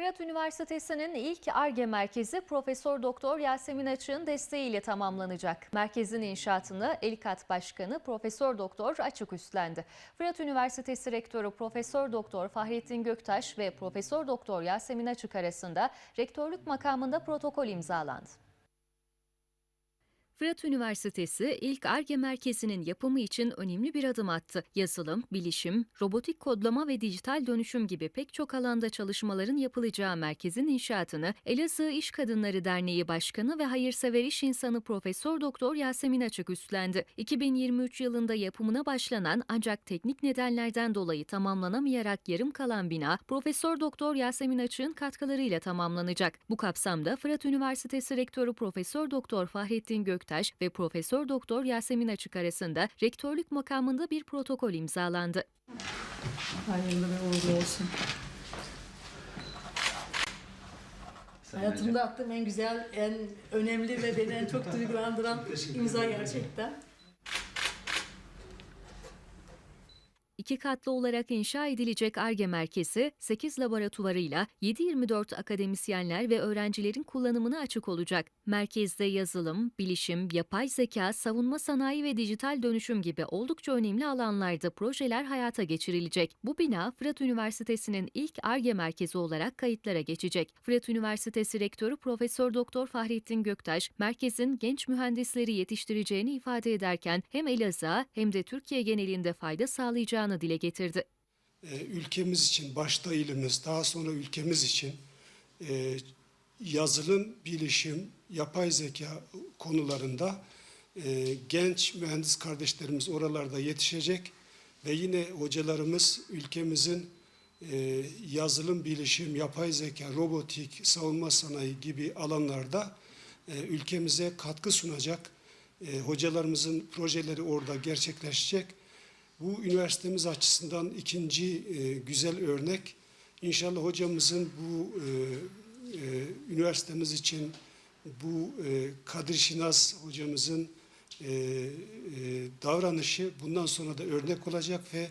Fırat Üniversitesi'nin ilk ARGE merkezi Profesör Doktor Yasemin Açık'ın desteğiyle tamamlanacak. Merkezin inşaatını ELİKAT Başkanı Profesör Doktor Açık üstlendi. Fırat Üniversitesi Rektörü Profesör Doktor Fahrettin Göktaş ve Profesör Doktor Yasemin Açık arasında rektörlük makamında protokol imzalandı. Fırat Üniversitesi ilk ARGE merkezinin yapımı için önemli bir adım attı. Yazılım, bilişim, robotik kodlama ve dijital dönüşüm gibi pek çok alanda çalışmaların yapılacağı merkezin inşaatını Elazığ İş Kadınları Derneği Başkanı ve hayırsever iş insanı Profesör Doktor Yasemin Açık üstlendi. 2023 yılında yapımına başlanan ancak teknik nedenlerden dolayı tamamlanamayarak yarım kalan bina Profesör Doktor Yasemin Açık'ın katkılarıyla tamamlanacak. Bu kapsamda Fırat Üniversitesi Rektörü Profesör Doktor Fahrettin Göktaş ve Profesör Doktor Yasemin Açık arasında rektörlük makamında bir protokol imzalandı. Hayırlı ve uğurlu olsun. Hayatımda attığım en güzel, en önemli ve beni en çok duygulandıran imza gerçekten. İki katlı olarak inşa edilecek ARGE merkezi 8 laboratuvarıyla 7-24 akademisyenler ve öğrencilerin kullanımına açık olacak. Merkezde yazılım, bilişim, yapay zeka, savunma sanayi ve dijital dönüşüm gibi oldukça önemli alanlarda projeler hayata geçirilecek. Bu bina Fırat Üniversitesi'nin ilk ARGE merkezi olarak kayıtlara geçecek. Fırat Üniversitesi Rektörü Profesör Doktor Fahrettin Göktaş, merkezin genç mühendisleri yetiştireceğini ifade ederken hem Elazığ'a hem de Türkiye genelinde fayda sağlayacağını dile getirdi. e, ülkemiz için, başta ilimiz, daha sonra ülkemiz için e, yazılım, bilişim, yapay zeka konularında e, genç mühendis kardeşlerimiz oralarda yetişecek ve yine hocalarımız ülkemizin e, yazılım, bilişim, yapay zeka, robotik, savunma sanayi gibi alanlarda ülkemize katkı sunacak. Hocalarımızın projeleri orada gerçekleşecek. Bu üniversitemiz açısından ikinci e, güzel örnek. İnşallah hocamızın bu e, e, üniversitemiz için bu e, Kadir Şinas hocamızın e, e, davranışı bundan sonra da örnek olacak ve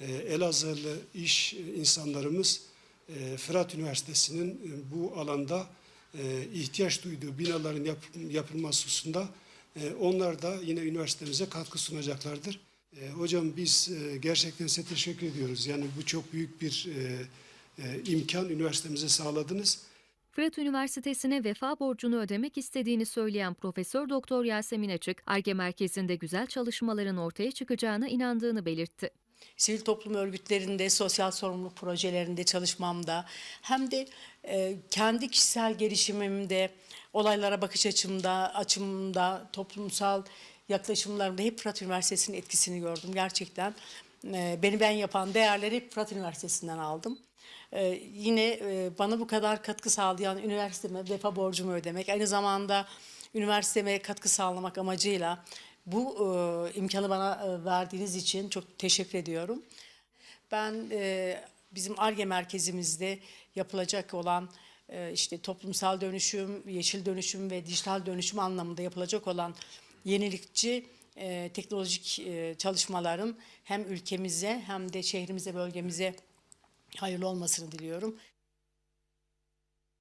e, Elazığlı iş insanlarımız e, Fırat Üniversitesi'nin e, bu alanda e, ihtiyaç duyduğu binaların yap, yapılması hususunda e, onlar da yine üniversitemize katkı sunacaklardır. E, hocam biz e, gerçekten size teşekkür ediyoruz. Yani bu çok büyük bir e, e, imkan üniversitemize sağladınız. Fırat Üniversitesi'ne vefa borcunu ödemek istediğini söyleyen Profesör Doktor Yasemin Açık, ARGE merkezinde güzel çalışmaların ortaya çıkacağına inandığını belirtti. Sivil toplum örgütlerinde, sosyal sorumluluk projelerinde çalışmamda hem de e, kendi kişisel gelişimimde, olaylara bakış açımda, açımda, toplumsal yaklaşımlarımda hep Fırat Üniversitesi'nin etkisini gördüm. Gerçekten e, beni ben yapan değerleri Fırat Üniversitesi'nden aldım. E, yine e, bana bu kadar katkı sağlayan üniversiteme vefa borcumu ödemek, aynı zamanda üniversiteme katkı sağlamak amacıyla bu e, imkanı bana e, verdiğiniz için çok teşekkür ediyorum. Ben e, bizim ARGE merkezimizde yapılacak olan e, işte toplumsal dönüşüm, yeşil dönüşüm ve dijital dönüşüm anlamında yapılacak olan yenilikçi e, teknolojik e, çalışmaların hem ülkemize hem de şehrimize, bölgemize hayırlı olmasını diliyorum.